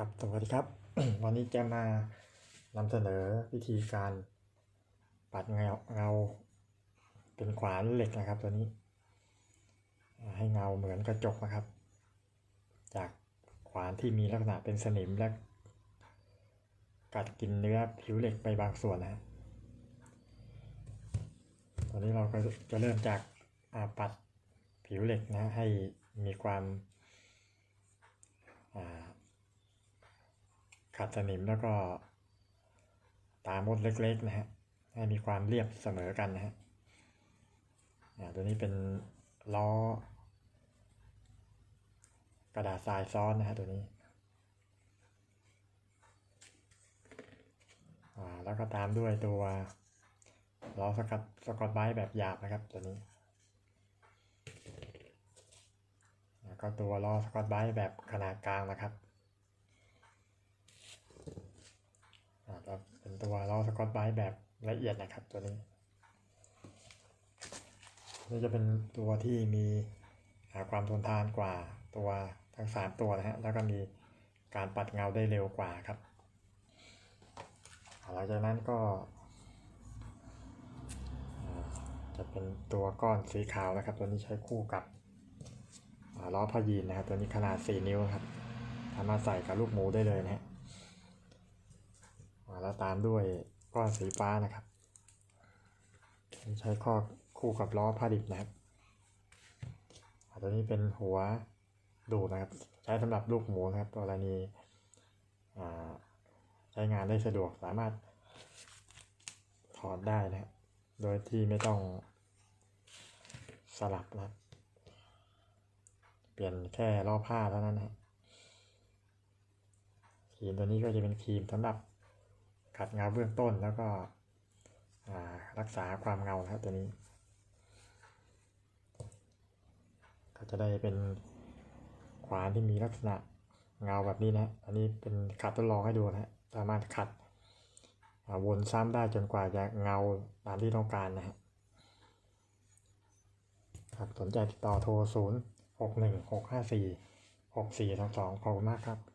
ครับ สวัสดีครับ วันนี้จะมานำเสนอวิธีการปัดเงาเงา เป็นขวานเหล็กนะครับ ตัวนี้ ให้เงาเหมือนกระจกนะครับ จากขวานที่มีลักษณะเป็นสนิมและ กัดกินเนื้อผิวเหล็กไปบางส่วนนะตอนนี้เราก็จะเริ่มจากปัดผิวเหล็กนะให้มีความอ่า ขัดสนิมแล้วก็ ตามดเล็กๆนะฮะให้มีความเรียบเสมอกันนะฮะอ่าตัวนี้เป็นล้อ กระดาษทรายซ้อนนะฮะตัวนี้อ่าแล้วก็ตามด้วยตัวล้อสกัดสกอตไบส์แบบหยาบนะครับตัวนี้ แล้วก็ตัวล้อสกอตไบส์แบบขนาดกลางนะครับ อ่าก็เป็น ตัวล้อสกอตไบส์แบบละเอียดนะครับตัวนี้นี่จะเป็นตัวที่มีความทนทานกว่าตัวทั้งสามตัวนะฮะแล้วก็มีการปัดเงาได้เร็วกว่าครับอ่าหลังจากนั้นก็ จะเป็นตัวก้อนสีขาวนะครับ ตัวนี้ใช้คู่กับล้อพายีนนะครับ ตัวนี้ขนาด 4 นิ้วครับสามารถใส่กับลูกหมูได้เลยนะฮะ แล้วตามด้วยก้อนสีฟ้านะครับใช้ข้อคู่กับล้อผ้าดิบนะครับตัวนี้เป็นหัวดูดนะครับ ใช้สำหรับลูกหมูนะครับกรณีใช้งานได้สะดวกสามารถถอดได้นะครับ โดยที่ไม่ต้องสลับนะเปลี่ยนแค่ล้อผ้าเท่านั้นนะครับครีมตัวนี้ก็จะเป็นครีมสำหรับ ขัดเงาเบื้องต้นแล้วก็รักษาความเงานะครับตัวนี้ ก็จะได้เป็นขวานที่มีลักษณะเงาแบบนี้นะ อันนี้เป็นขัดทดลองให้ดูนะฮะสามารถขัดวนซ้ำได้จนกว่าจะเงาตามที่ต้องการนะฮะครับสนใจติดต่อโทร 0 6 1 6 5 4 6 4 2 2ขอบคุณมากครับ